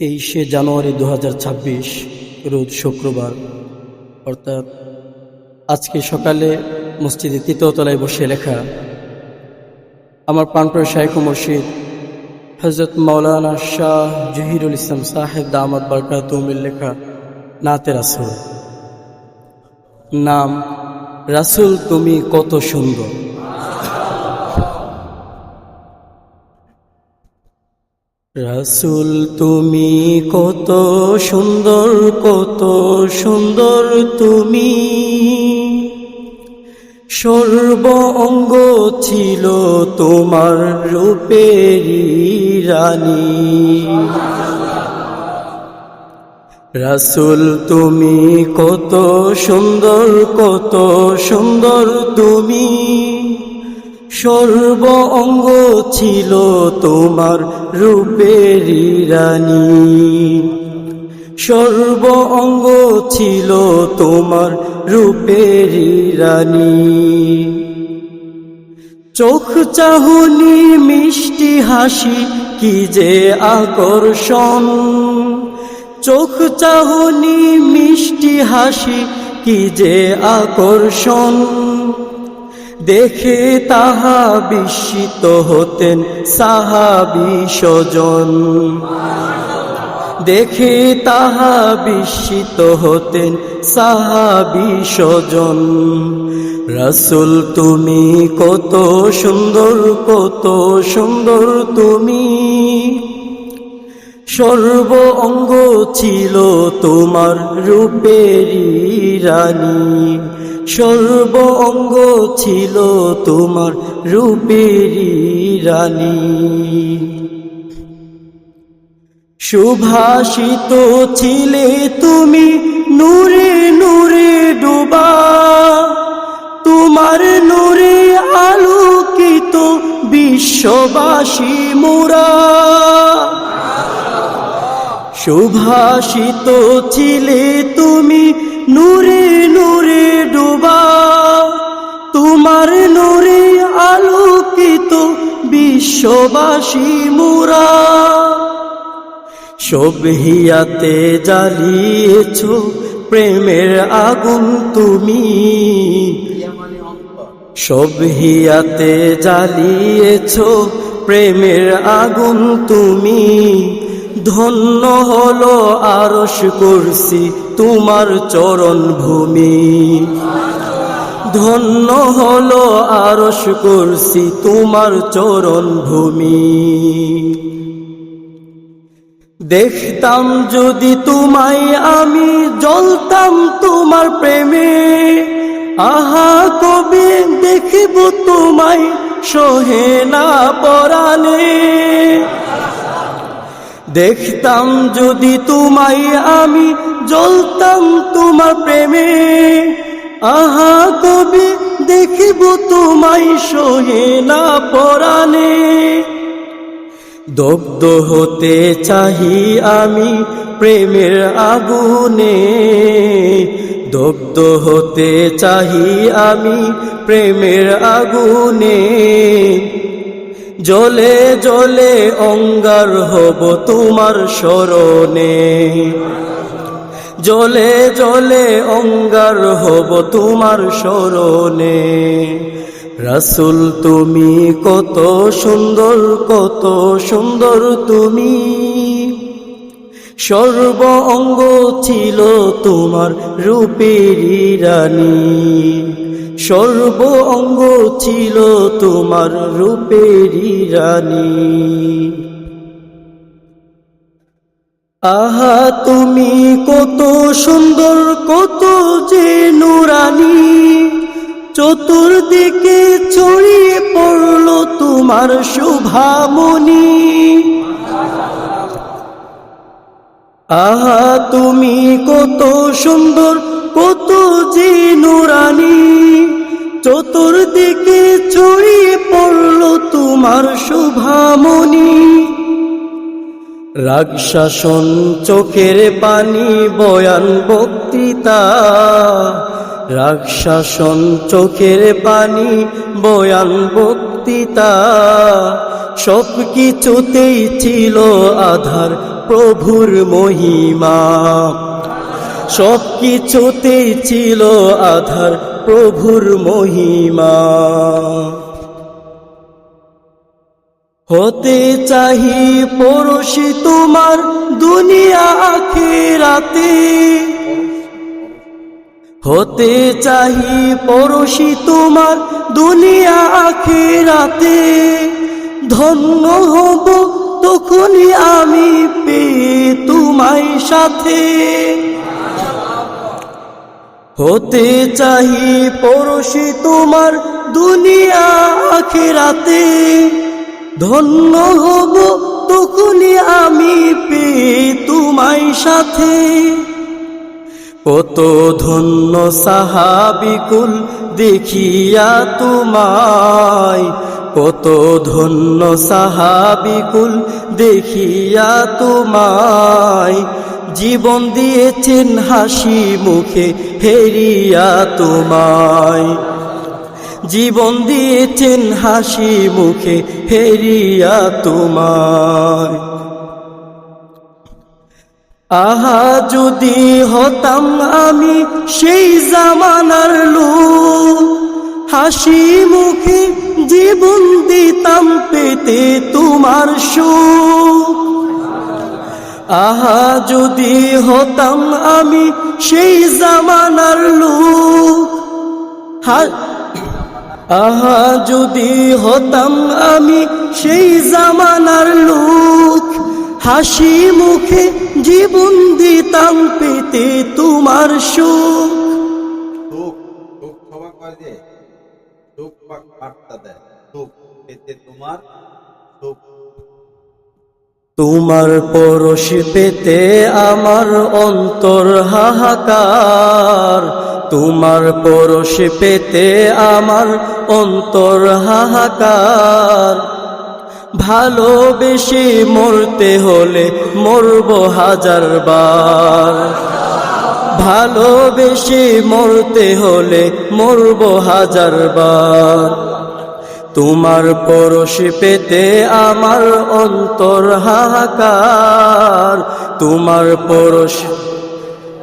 তেইশে জানুয়ারি দু হাজার ছাব্বিশ, রোজ শুক্রবার। অর্থাৎ আজকে সকালে মসজিদে তৃতীয়তলায় বসে লেখা আমার প্রাণপ্রিয় শাইখ মসজিদ হজরত মৌলানা শাহ জহিরুল ইসলাম সাহেব দামাদ বারকাতুমের লেখা নাতে রাসুল। নাম, রাসুল তুমি কত সুন্দর। রাসুল, তুমি কত সুন্দর কত সুন্দর তুমি। সর্ব অঙ্গ ছিল তোমার রূপেরই রানী। রাসুল, তুমি কত সুন্দর কত সুন্দর তুমি। সর্ব অঙ্গ ছিল তোমার রূপেরই রানী। সর্ব অঙ্গ ছিল তোমার রূপের রানী। চোখ চাহনি মিষ্টি হাসি, কি যে আকর্ষণ। চোখ চাহনি মিষ্টি হাসি, কি যে আকর্ষণ। দেখে তাহা বিস্মিত হতেন সাহাবি স্বজন। দেখে তাহা বিস্মিত হতেন সাহাবি স্বজন। রাসুল তুমি কত সুন্দর কত সুন্দর তুমি। সর্ব অঙ্গ ছিল তোমার রূপেরই রানী। সর্ব অঙ্গ ছিল তোমার রূপেরই রানী। সুভাষিত ছিলে তুমি, নূরে নূরে ডুবা। তোমার নূরে আলোকিত বিশ্ববাসী মোরা। সুভাষিত ছিলে তুমি নূরে নূরে ডুবা। তোমার নূরে আলোকিত বিশ্ববাসী মুরা। সবহিয়াতে জ্বালিয়েছ প্রেমের আগুন তুমি। সবহিয়াতে জ্বালিয়েছ প্রেমের আগুন তুমি। ধন্য হলো আরস করছি তোমার চরণ ভূমি। ধন্য হলো আরস করছি তোমার চরণ ভূমি। দেখতাম যদি তোমায় আমি জ্বলতাম তোমার প্রেমে, আহা কবে, দেখিব তোমায় সোহে না পরাণে। দেখতাম যদি তোমায় আমি জ্বলতাম তোমার প্রেমে, আহা কবি, দেখিব তোমায় সোহে না পরাণে। দগ্ধ হতে চাহি আমি প্রেমের আগুনে, দগ্ধ হতে চাহি আমি প্রেমের আগুনে। জলে জলে অঙ্গার হব তোমার স্মরণে জলে জলে অঙ্গার হব তোমার স্মরণে রাসুল তুমি কত সুন্দর কত সুন্দর তুমি। সর্ব অঙ্গ ছিল তোমার রূপেরই রানী। সর্ব অঙ্গ ছিল তোমার রূপেরই রানী। আহা, তুমি কত সুন্দর, কত যে নুরানি। চতুর্দিকে ছড়িয়ে পড়ল তোমার শুভামণি। আহা, তুমি কত সুন্দর কত যে নুরানি, চতুর্দিকে ছড়িয়ে পড়ল তোমার শুভামণি। রাগ চোখের পানি বয়ান বক্তৃতা রাগ শাসন চোখের পানি বয়ান বক্তৃতা সব কিছুতেই ছিল আধার প্রভুর মহিমা। সব কিছুতেই ছিল আধার প্রভুর মহিমা। হতে চাহি পড়শি তোমার দুনিয়া আখিরাতে। হতে চাহি পড়শি তোমার দুনিয়া আখিরাতে। ধন্য হব তখনই আমি পেয়ে তোমায় সাথে। হতে চাহি পড়শি তোমার দুনিয়া আখিরাতে। ধন্য হব তখনই আমি পে তোমায় সাথে। কত ধন্য সাহাবিকুল দেখিয়া তোমায়। কত ধন্য সাহাবিকুল দেখিয়া তোমায়। জীবন দিয়েছেন হাসি মুখে, হেরিয়া তোমায়। জীবন দিয়েছেন হাসি মুখে, হেরিয়া তোমায়। আহা, যদি হতাম আমি সেই জামানার লোক হাসি মুখে জীবন দিতাম পেতে তোমার সুখ। আহা, যদি হতাম আমি সেই জামানার লোক। আহা, যদি হতাম আমি সেই জামানার লোক। হাসি মুখে জীবন দিতাম পেতে তোমার সুখ। দিয়ে। পেতে তোমার সুখ। তোমার পরশ পেতে আমার অন্তর হাহাকার। তোমার পরশ পেতে আমার অন্তর হাহাকার। ভালোবেসে মরতে হলে মরব হাজার বার। ভালোবেসে মরতে হলে মরব হাজার বার। তোমার পরশ পেতে আমার অন্তর হাহাকার। তোমার পরশ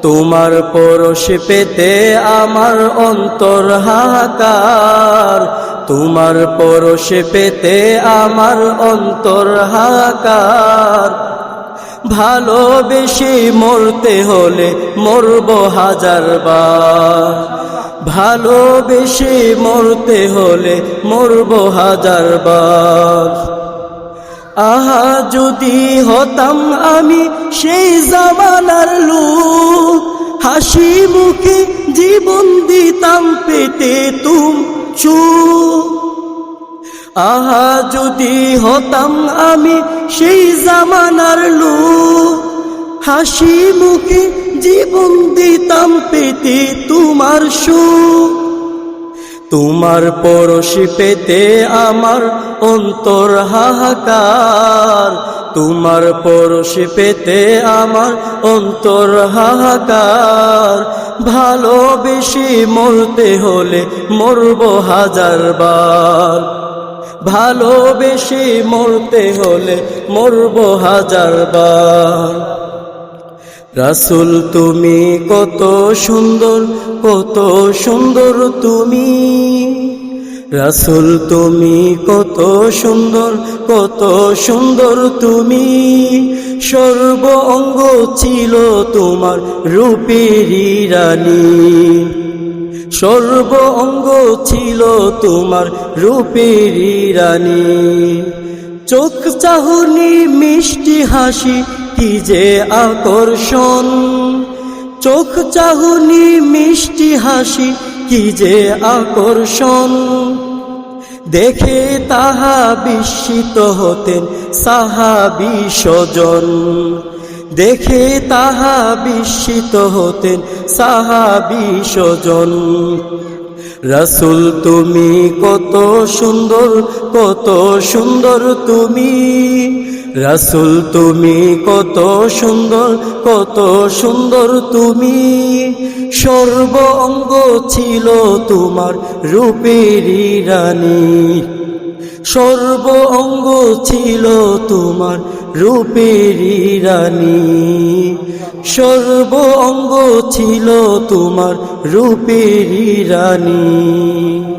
তোমার পরশ পেতে আমার অন্তর হাহাকার। তোমার পরশ পেতে আমার অন্তর হাহাকার। ভালোবেসে মরতে হলে মরব হাজার বার। ভালোবেসে মরতে হলে মরব হাজার বার। আহা, যদি হতাম আমি সেই জামানার লোক হাসি মুখে জীবন দিতাম পেতে তুম চুপ। আহা, যদি হতাম আমি সেই জামানার লোক। হাসি মুখে জীবন দিতাম পেতে তোমার সুখ। তোমার পরশ পেতে আমার অন্তর হাহাকার। তোমার পরশ পেতে আমার অন্তর হাহাকার। ভালোবেসে মরতে হলে মরব হাজার বার। ভালোবেসে মরতে হলে মরব হাজার বার। রাসুল, তুমি কত সুন্দর কত সুন্দর তুমি। রাসুল, তুমি কত সুন্দর কত সুন্দর তুমি। সর্ব অঙ্গ ছিল তোমার রূপেরই রানী। সর্ব অঙ্গ ছিল তোমার রূপের রানী। চোখ চাহুনি, মিষ্টি হাসি, কি যে আকর্ষণ। চোখ চাহুনি, মিষ্টি হাসি, কি যে আকর্ষণ। দেখে তাহা বিস্মিত হতেন সাহাবি স্বজন। দেখে তাহা বিস্মিত হতেন সাহাবি স্বজন। রসুল, তুমি কত সুন্দর কত সুন্দর তুমি। রসুল, তুমি কত সুন্দর কত সুন্দর তুমি। সর্ব অঙ্গ ছিল তোমার রূপেরই রানী। সর্ব অঙ্গ ছিল তোমার রূপের রানী সর্ব অঙ্গ ছিল তোমার রূপের রানী